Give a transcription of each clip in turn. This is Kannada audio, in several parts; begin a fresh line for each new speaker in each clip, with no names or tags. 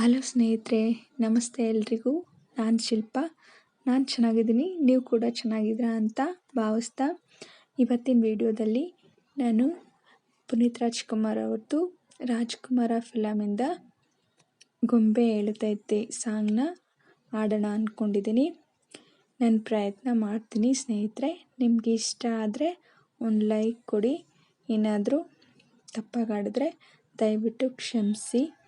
ಹಲೋ ಸ್ನೇಹಿತರೆ, ನಮಸ್ತೆ ಎಲ್ರಿಗೂ. ನಾನು ಶಿಲ್ಪ. ನಾನು ಚೆನ್ನಾಗಿದ್ದೀನಿ. ನೀವು ಕೂಡ ಚೆನ್ನಾಗಿದ್ದೀರಾ ಅಂತ ಭಾವಿಸ್ತಾ ಇವತ್ತಿನ ವಿಡಿಯೋದಲ್ಲಿ ನಾನು ಪುನೀತ್ ರಾಜ್ಕುಮಾರ್ ಅವ್ರದ್ದು ರಾಜ್ಕುಮಾರ ಫಿಲಮಿಂದ ಗೊಂಬೆ ಹೇಳ್ತಾ ಇದ್ದೆ. ಸಾಂಗ್ನ ಹಾಡೋಣ ಅಂದ್ಕೊಂಡಿದ್ದೀನಿ ನಾನು ಪ್ರಯತ್ನ ಮಾಡ್ತೀನಿ ಸ್ನೇಹಿತರೆ. ನಿಮಗೆ ಇಷ್ಟ ಆದರೆ ಒಂದು ಲೈಕ್ ಕೊಡಿ. ಏನಾದರೂ ತಪ್ಪಾಗಾಡಿದ್ರೆ ದಯವಿಟ್ಟು ಕ್ಷಮಿಸಿ.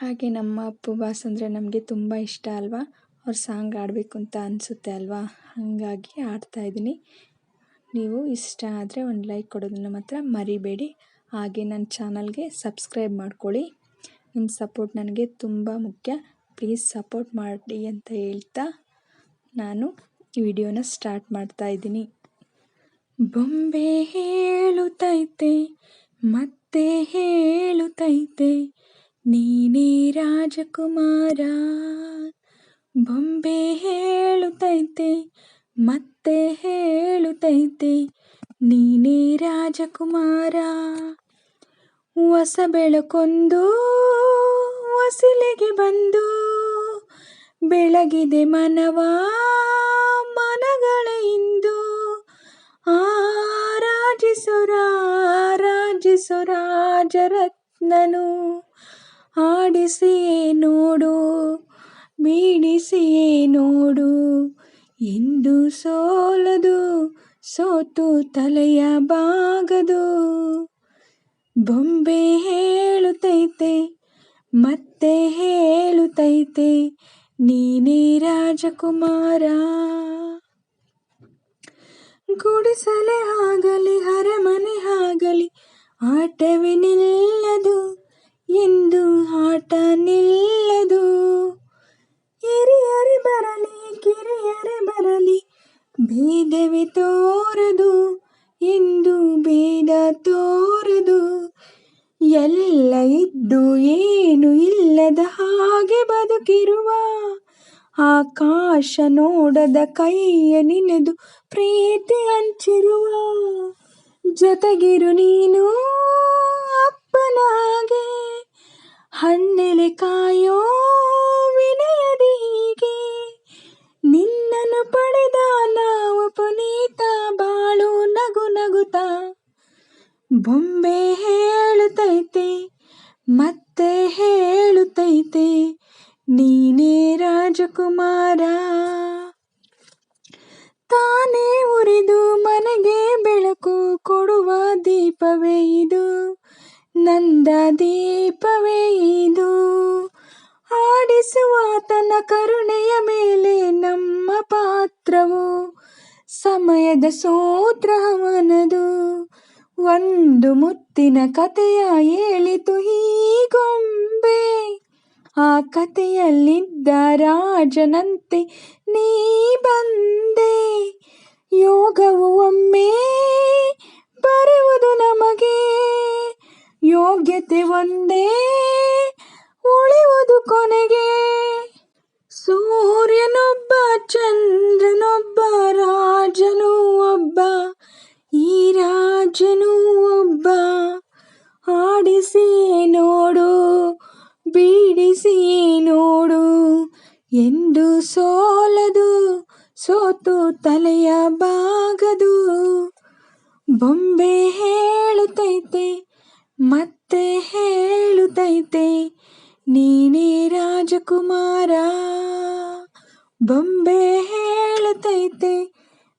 ಹಾಗೆ ನಮ್ಮ ಅಪ್ಪು ಬಾಸ್ ಅಂದರೆ ನಮಗೆ ತುಂಬ ಇಷ್ಟ ಅಲ್ವಾ? ಅವ್ರ ಸಾಂಗ್ ಆಡಬೇಕು ಅಂತ ಅನಿಸುತ್ತೆ ಅಲ್ವಾ? ಹಾಗಾಗಿ ಇದ್ದೀನಿ. ನೀವು ಇಷ್ಟ ಆದರೆ ಒಂದು ಲೈಕ್ ಕೊಡೋದನ್ನು ಮಾತ್ರ ಮರಿಬೇಡಿ. ಹಾಗೆ ನನ್ನ ಚಾನಲ್ಗೆ ಸಬ್ಸ್ಕ್ರೈಬ್ ಮಾಡ್ಕೊಳ್ಳಿ. ನಿಮ್ಮ ಸಪೋರ್ಟ್ ನನಗೆ ತುಂಬ ಮುಖ್ಯ. ಪ್ಲೀಸ್ ಸಪೋರ್ಟ್ ಮಾಡಿ ಅಂತ ಹೇಳ್ತಾ ನಾನು ಈ ವಿಡಿಯೋನ ಸ್ಟಾರ್ಟ್ ಮಾಡ್ತಾ ಇದ್ದೀನಿ. ಬೊಂಬೆ ಹೇಳುತ್ತೈತೆ ಮತ್ತೆ ಹೇಳುತ್ತೈತೆ ನೀನೇ ರಾಜಕುಮಾರ. ಬೊಂಬೆ ಹೇಳುತ್ತೈತೆ ಮತ್ತೆ ಹೇಳುತ್ತೈತೆ ನೀನೇ ರಾಜಕುಮಾರ. ಹೊಸ ಬೆಳಕೊಂದು ಹೊಸಿಲೆಗೆ ಬಂದು, ಬೆಳಗಿದೆ ಮನವ ಮನಗಳ ಇಂದು. ಆರಾಜಿಸುರ ರಾಜಿಸು ರಾಜರತ್ನನು. ಆಡಿಸಿಯೇ ನೋಡು ಬಿಡಿಸಿಯೇ ನೋಡು. ಎಂದು ಸೋಲದು, ಸೋತು ತಲೆಯ ಬಾಗದು. ಬೊಂಬೆ ಹೇಳುತ್ತೈತೆ ಮತ್ತೆ ಹೇಳುತ್ತೈತೆ ನೀನೇ ರಾಜಕುಮಾರ. ಗುಡಿಸಲೆ ಆಗಲಿ ಹರಮನೆ ಆಗಲಿ, ಆಟವೇ ನಿಲ್ಲದು. ಆಟ ನಿಲ್ಲದು. ಹಿರಿಯರೆ ಬರಲಿ, ಕಿರಿಯರೆ ಬರಲಿ, ಭೇದವೇ ತೋರದು. ಎಂದು ಬೀದ ತೋರದು. ಎಲ್ಲ ಇದ್ದು ಏನು ಇಲ್ಲದ ಹಾಗೆ ಬದುಕಿರುವ ಆಕಾಶ ನೋಡದ ಕೈಯ ನಿನೆದು ಪ್ರೀತಿ ಹಂಚಿರುವ. ಜೊತೆಗಿರು ನೀನು ಹಣ್ಣೆಲೆ ಕಾಯೋ ವಿನಯದಿ ಹೀಗೆ. ನಿನ್ನನ್ನು ಪಡೆದ ನಾವು ಪುನೀತ ಬಾಳು ನಗು ನಗುತ ಬೊಂಬೆ ಹೇಳುತ್ತೈತೆ, ಮತ್ತೆ ಹೇಳುತ್ತೈತೆ, ನೀನೇ ರಾಜಕುಮಾರ. ತಾನೇ ಉರಿದು ಮನೆಗೆ ಬೆಳಕು ಕೊಡುವ ದೀಪವೇ ಇದು. ನಂದ ದೀಪವೇ ಇದು. ಆಡಿಸುವ ತನ್ನ ಕರುಣೆಯ ಮೇಲೆ ನಮ್ಮ ಪಾತ್ರವು. ಸಮಯದ ಸೋತ್ರವನದು ಒಂದು ಮುತ್ತಿನ ಕಥೆಯ ಹೇಳಿತು ಹೀಗೊಂಬೆ. ಆ ಕಥೆಯಲ್ಲಿದ್ದ ರಾಜನಂತೆ ನೀ ಬಂದೆ ರಾಜನು ಒಬ್ಬ ಆಡಿಸಿ ನೋಡು ಬೀಡಿಸಿ ನೋಡು ಎಂದು ಸೋಲದು, ಸೋತು ತಲೆಯ ಬಾಗದು. ಬೊಂಬೆ ಹೇಳುತ್ತೈತೆ ಮತ್ತೆ ಹೇಳುತ್ತೈತೆ ನೀನೇ ರಾಜಕುಮಾರ. ಬೊಂಬೆ ಹೇಳುತ್ತೈತೆ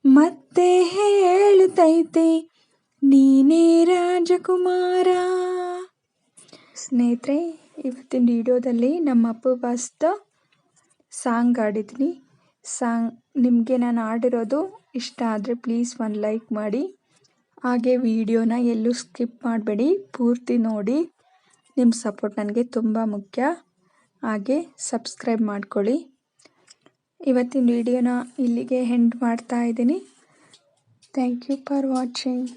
ಮತ್ತೆ ಹೇಳುತ್ತೈತೆ ನೀನೇ ರಾಜಕುಮಾರ. ಸ್ನೇಹಿತರೆ, ಇವತ್ತಿನ ವಿಡಿಯೋದಲ್ಲಿ ನಮ್ಮ ಅಪ್ಪು ಬಾಸ್ದ ಸಾಂಗ್ ಆಡಿದ್ದೀನಿ ಸಾಂಗ್ ನಿಮಗೆ ನಾನು ಆಡಿರೋದು ಇಷ್ಟ ಆದರೆ ಪ್ಲೀಸ್ ಒಂದು ಲೈಕ್ ಮಾಡಿ. ಹಾಗೆ ವಿಡಿಯೋನ ಎಲ್ಲೂ ಸ್ಕಿಪ್ ಮಾಡಬೇಡಿ, ಪೂರ್ತಿ ನೋಡಿ. ನಿಮ್ಮ ಸಪೋರ್ಟ್ ನನಗೆ ತುಂಬ ಮುಖ್ಯ. ಹಾಗೆ ಸಬ್ಸ್ಕ್ರೈಬ್ ಮಾಡ್ಕೊಳ್ಳಿ. ಇವತ್ತಿನ ವಿಡಿಯೋನ ಇಲ್ಲಿಗೆ ಹೆಂಡ್ ಮಾಡ್ತಾ ಇದ್ದೀನಿ. Thank you for watching.